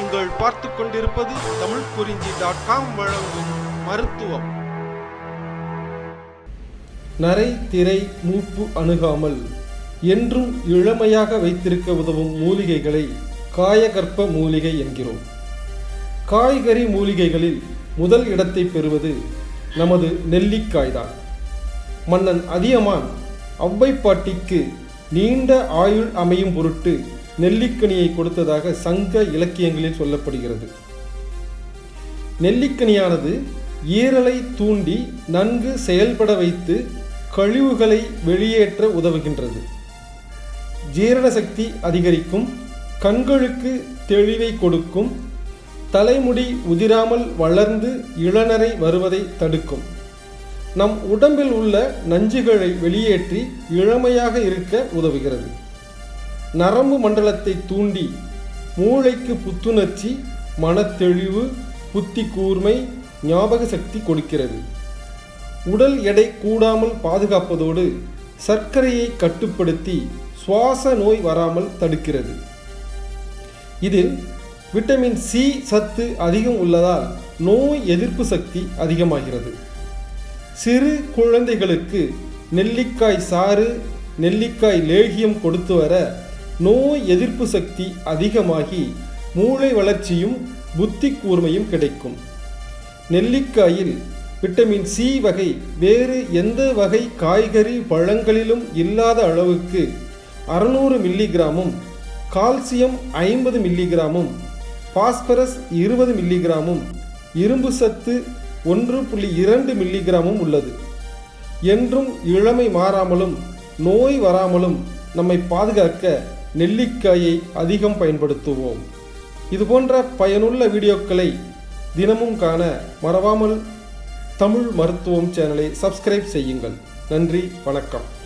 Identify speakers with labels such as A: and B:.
A: நீங்கள் பார்த்து கொண்டிருப்பது தமிழ் குறிஞ்சி டாட் காம் வழங்கும் மருத்துவம்.
B: நரை திரை மூப்பு அணுகாமல் என்றும் இளமையாக வைத்திருக்க உதவும் மூலிகைகளை காயகற்ப மூலிகை என்கிறோம். காய்கறி மூலிகைகளில் முதல் இடத்தை பெறுவது நமது நெல்லிக்காய்தான் மன்னன் அதியமான் ஔவைப்பாட்டிக்கு நீண்ட ஆயுள் அமையும் பொருட்டு நெல்லிக்கனியை கொடுத்ததாக சங்க இலக்கியங்களில் சொல்லப்படுகிறது. நெல்லிக்கனியானது ஈரலை தூண்டி நன்கு செயல்பட வைத்து கழிவுகளை வெளியேற்ற உதவுகின்றது. ஜீரண சக்தி அதிகரிக்கும் கண்களுக்கு தெளிவை கொடுக்கும் தலைமுடி உதிராமல் வளர்ந்து இளநரை வருவதை தடுக்கும். நம் உடம்பில் உள்ள நஞ்சுகளை வெளியேற்றி இளமையாக இருக்க உதவுகிறது. நரம்பு மண்டலத்தை தூண்டி மூளைக்கு புத்துணர்ச்சி மனத்தெளிவு புத்தி கூர்மை ஞாபக சக்தி கொடுக்கிறது. உடல் எடை கூடாமல் பாதுகாப்பதோடு சர்க்கரையை கட்டுப்படுத்தி சுவாச நோய் வராமல் தடுக்கிறது. இதில் விட்டமின் சி சத்து அதிகம் உள்ளதால் நோய் எதிர்ப்பு சக்தி அதிகமாகிறது. சிறு குழந்தைகளுக்கு நெல்லிக்காய் சாறு நெல்லிக்காய் லேகியம் கொடுத்து வர நோய் எதிர்ப்பு சக்தி அதிகமாகி மூளை வளர்ச்சியும் புத்தி கூர்மையும் கிடைக்கும். நெல்லிக்காயில் விட்டமின் சி வகை வேறு எந்த வகை காய்கறி பழங்களிலும் இல்லாத அளவுக்கு அறுநூறு மில்லிகிராமும் கால்சியம் ஐம்பது மில்லிகிராமும் பாஸ்பரஸ் இருபது மில்லிகிராமும் இரும்பு சத்து ஒன்று புள்ளி இரண்டு மில்லிகிராமும் உள்ளது. என்றும் இளமை மாறாமலும் நோய் வராமலும் நம்மை பாதுகாக்க நெல்லிக்காயை அதிகம் பயன்படுத்துவோம். இதுபோன்ற பயனுள்ள வீடியோக்களை தினமும் காண மறவாமல் தமிழ் மருத்துவம் சேனலை சப்ஸ்கிரைப் செய்யுங்கள். நன்றி வணக்கம்.